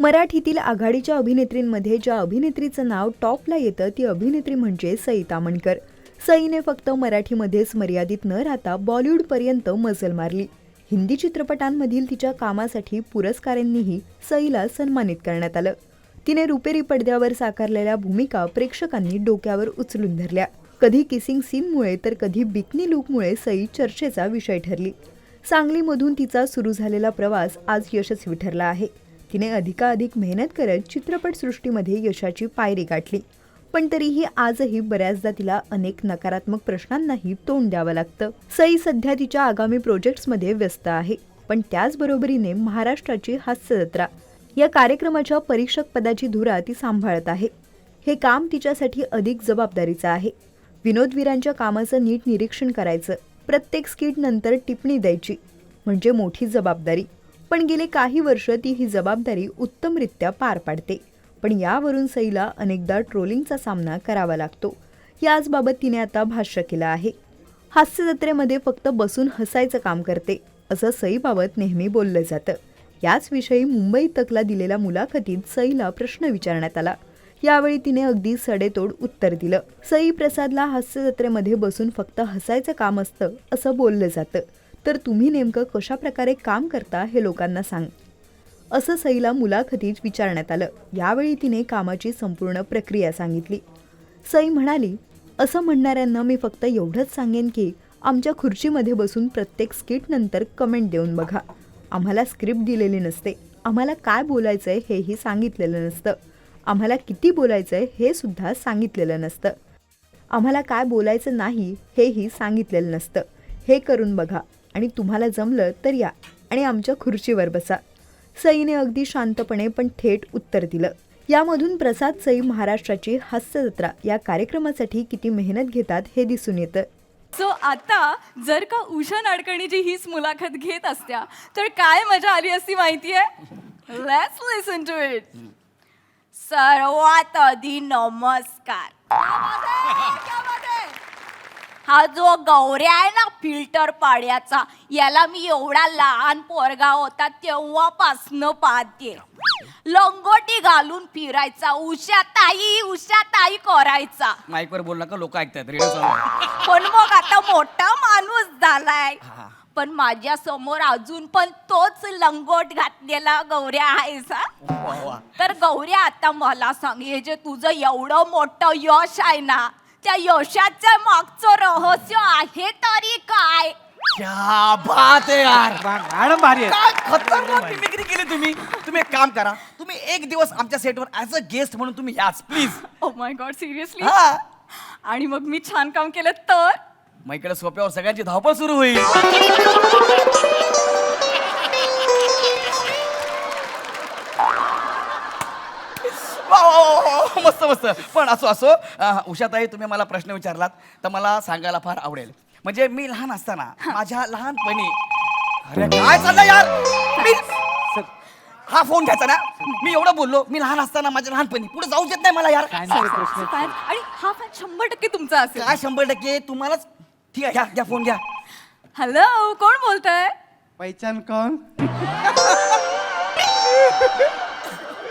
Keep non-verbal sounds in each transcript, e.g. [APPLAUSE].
मराठीतील आघाडीच्या अभिनेत्रींमध्ये ज्या अभिनेत्रीचं नाव टॉपला येतं ती अभिनेत्री म्हणजे सई तामणकर सईने फक्त मराठीमध्येच मर्यादित न राहता बॉलिवूडपर्यंत मजल मारली. हिंदी चित्रपटांमधील तिच्या कामासाठी पुरस्कारांनीही सईला सन्मानित करण्यात आलं. तिने रुपेरी पडद्यावर साकारलेल्या भूमिका प्रेक्षकांनी डोक्यावर उचलून धरल्या. कधी किसिंग सीनमुळे तर कधी बिकनी लुकमुळे सई चर्चेचा विषय ठरली. सांगलीमधून तिचा सुरू झालेला प्रवास आज यशस्वी ठरला आहे. तिने अधिकाधिक मेहनत करत चित्रपटसृष्टीमध्ये यशाची पायरी गाठली. पण तरीही आजही बऱ्याचदा तिला अनेक नकारात्मक प्रश्नांनाही तोंड द्यावं लागतं. सई सध्या तिच्या आगामी प्रोजेक्ट्समध्ये व्यस्त आहे पण त्याचबरोबरीने महाराष्ट्राची हास्य जत्रा या कार्यक्रमाच्या परीक्षक पदाची धुरा ती सांभाळत आहे. हे काम तिच्यासाठी अधिक जबाबदारीचं आहे. विनोदवीरांच्या कामाचं नीट निरीक्षण करायचं. प्रत्येक स्किट नंतर टिप्पणी द्यायची. म्हणजे मोठी जबाबदारी. पण गेले काही वर्ष ती ही जबाबदारी उत्तमरित्या पार पाडते. पण यावरून सईला अनेकदा ट्रोलिंगचा सामना करावा लागतो. याचबाबत तिने आता भाष्य केलं आहे. हास्य जत्रेमध्ये फक्त बसून हसायचं काम करते असं सईबाबत नेहमी बोललं जातं. याच विषयी मुंबई तकला दिलेल्या मुलाखतीत सईला प्रश्न विचारण्यात आला. यावेळी तिने अगदी सडेतोड उत्तर दिलं. सई प्रसादला हास्य जत्रेमध्ये बसून फक्त हसायचं काम असतं असं बोललं जातं. तर तुम्ही नेमकं कशा प्रकारे काम करता हे लोकांना सांग. असं सईला मुलाखतीत विचारण्यात आलं. यावेळी तिने कामाची संपूर्ण प्रक्रिया सांगितली. सई म्हणाली असं म्हणणाऱ्यांना मी फक्त एवढंच सांगेन की आमच्या खुर्चीमध्ये बसून प्रत्येक स्किटनंतर कमेंट देऊन बघा. आम्हाला स्क्रिप्ट दिलेली नसते. आम्हाला काय बोलायचं आहे हेही सांगितलेलं नसतं. आम्हाला किती बोलायचं आहे हे सुद्धा सांगितलेलं नसतं. आम्हाला काय बोलायचं नाही हेही सांगितलेलं नसतं. हे करून बघा. आणि तुम्हाला जमलं तर या आणि आमच्या खुर्चीवर बसा. सईने अगदी शांतपणे पण थेट उत्तर दिलं. यामधून प्रसाद सई महाराष्ट्राची हास्य जत्रा या कार्यक्रमासाठी किती मेहनत घेतात हे दिसून येतं. सो आता जर का उषा नाडकर्णीची हीच मुलाखत घेत असत्या तर काय मजा आली असती माहिती आहे लेट्स लिसन टू इट सर्वात आधी नमस्कार. हा जो गौऱ्या आहे ना फिल्टर पाड्याचा याला मी एवढा लहान पोरगा होता तेव्हापासनं पाहते लंगोटी घालून फिरायचा उषा ताई उषा ताई करायचा माईकवर बोल नका लोक ऐकतात रेडिओ चालू आहे. पण मग आता मोठा माणूस झालाय हा. पण माझ्यासमोर अजून पण तोच लंगोट घातलेला गौऱ्या आहेस हा? वा, वा. तर गौऱ्या आता मला सांग हे जे तुझं एवढं मोठं यश आहे ना त्या यशाच्या मागचं रहस्य आहे तरी काय? क्या बात आहे यार. मॅडम भारी आहे. काय खतरनाक मिमिक्री केली तुम्ही? तुम्ही एक काम करा. तुम्ही एक दिवस आमच्या सेटवर ऍज अ गेस्ट म्हणून तुम्ही याच please oh my god seriously हा. आणि मग मी छान काम केलं तर? मग इकडे सोप्यावर सगळ्यांची धावपळ सुरू होईल. मस्त मस्त. पण असो असो अं, उषाताई तुम्ही मला प्रश्न विचारलात तर मला सांगायला फार आवडेल. म्हणजे मी लहान असताना माझ्या लहानपणी अरे काय चाललं यार? मी- हा फोन घ्यायचा ना? मी एवढं बोललो मी लहान असताना माझ्या लहानपणी. पुढे जाऊ देत नाही मला यार. फॅन आणि हा फॅन शंभर टक्के तुमचा असेल. काय शंभर टक्के? तुम्हालाच ठीक आहे घ्या घ्या फोन घ्या. हॅलो कोण बोलतंय? पहिचान कौन [LAUGHS]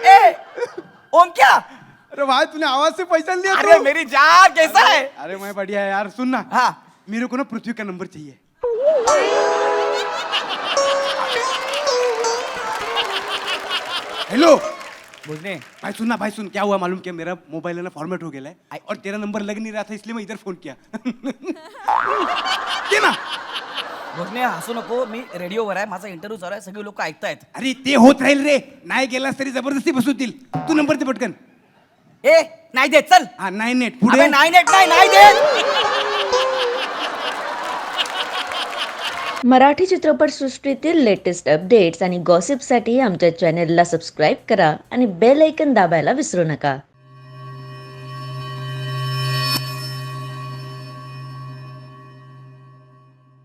ए ओम क्या अरे भाई तूने आवाज से पहचान लिया अरे तू? मेरी जान कैसा है? अरे मैं बढ़िया है यार सुन ना। हाँ। मेरे को ना पृथ्वी का नंबर चाहिए। हेलो बुझने भाई सुन ना भाई सुन क्या हुआ मालूम क्या? मेरा मोबाइल है ना फॉर्मेट हो गया है और तेरा नंबर लग नहीं रहा था इसलिए मैं इधर फोन किया। [LAUGHS] ये ना? बुझने हसू नको मी रेडिओवर आहे माझा इंटरव्ह्यू चालू आहे सगळे लोक ऐकतायत। अरे ते होत राहील रे। नाही गेलास तरी जबरदस्ती बसवतील। तू नंबर दे पटकन। ए नाही देत चल. हा एट अबे पुढे? नाही नेट नाही नाही देत. मराठी चित्रपटसृष्टीतील लेटेस्ट अपडेट्स आणि गॉसिपसाठी आमच्या चॅनेलला सबस्क्राईब करा आणि बेल ऐकन दाबायला विसरू नका.